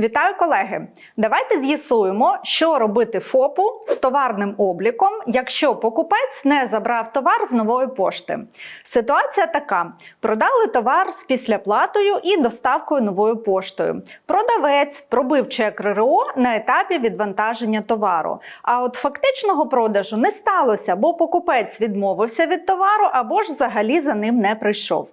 Вітаю колеги! Давайте з'ясуємо, що робити ФОПу з товарним обліком, якщо покупець не забрав товар з нової пошти. Ситуація така: продали товар з післяплатою і доставкою новою поштою. Продавець пробив чек РРО на етапі відвантаження товару. А от фактичного продажу не сталося, бо покупець відмовився від товару або ж взагалі за ним не прийшов.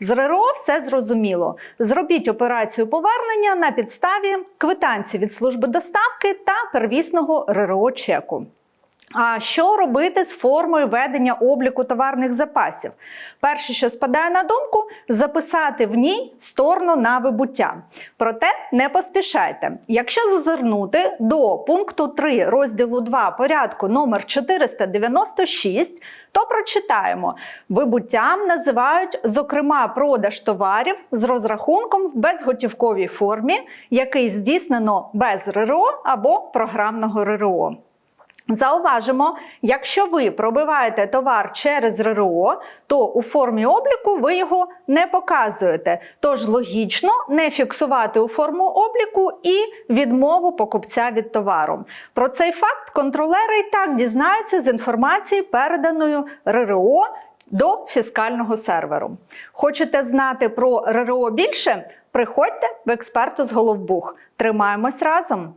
З РРО все зрозуміло. Зробіть операцію повернення на підставі квитанції від служби доставки та первісного РРО чеку. А що робити з формою ведення обліку товарних запасів? Перше, що спадає на думку, записати в ній сторону на вибуття. Проте не поспішайте. Якщо зазирнути до пункту 3 розділу 2 порядку номер 496, то прочитаємо: вибуттям називають, зокрема, продаж товарів з розрахунком в безготівковій формі, який здійснено без РРО або програмного РРО. Зауважимо, якщо ви пробиваєте товар через РРО, то у формі обліку ви його не показуєте. Тож логічно не фіксувати у форму обліку і відмову покупця від товару. Про цей факт контролери і так дізнаються з інформації, переданою РРО до фіскального серверу. Хочете знати про РРО більше? Приходьте в експерту з Головбух. Тримаємось разом!